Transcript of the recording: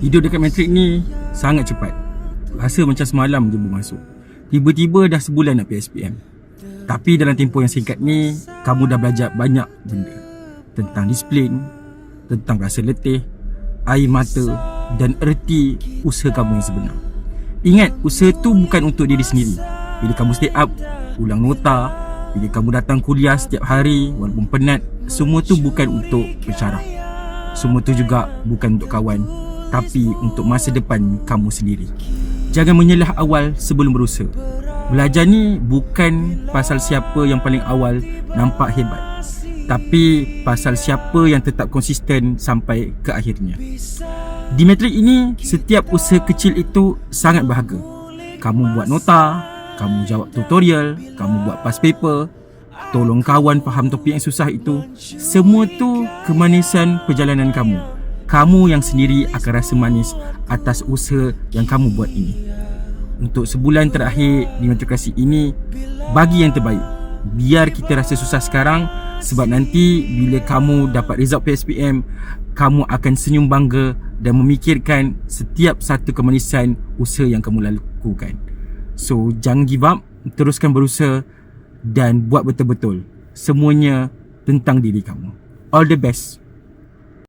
Hidup dekat matrik ni sangat cepat. Rasa macam semalam je baru masuk. Tiba-tiba dah sebulan nak PSPM. Tapi dalam tempoh yang singkat ni, kamu dah belajar banyak benda. Tentang disiplin, tentang rasa letih, air mata dan erti usaha kamu yang sebenar. Ingat, usaha tu bukan untuk diri sendiri. Bila kamu stay up, ulang nota, bila kamu datang kuliah setiap hari walaupun penat, semua tu bukan untuk bersyarah. Semua tu juga bukan untuk kawan Tapi untuk masa depan kamu sendiri. Jangan menyelah awal sebelum berusaha. Belajar ni bukan pasal siapa yang paling awal nampak hebat Tapi pasal siapa yang tetap konsisten sampai ke akhirnya. Di matrik ini, setiap usaha kecil itu sangat berharga. Kamu buat nota, kamu jawab tutorial, kamu buat past paper Tolong kawan faham topik yang susah itu. Semua tu kemanisan perjalanan kamu. Kamu yang sendiri akan rasa manis Atas usaha yang kamu buat ini. Untuk sebulan terakhir di matrikulasi ini Bagi yang terbaik. Biar kita rasa susah sekarang Sebab nanti bila kamu dapat result PSPM Kamu akan senyum bangga Dan memikirkan setiap satu kemanisan usaha yang kamu lakukan. So jangan give up. Teruskan berusaha dan buat betul-betul semuanya tentang diri kamu. All the best.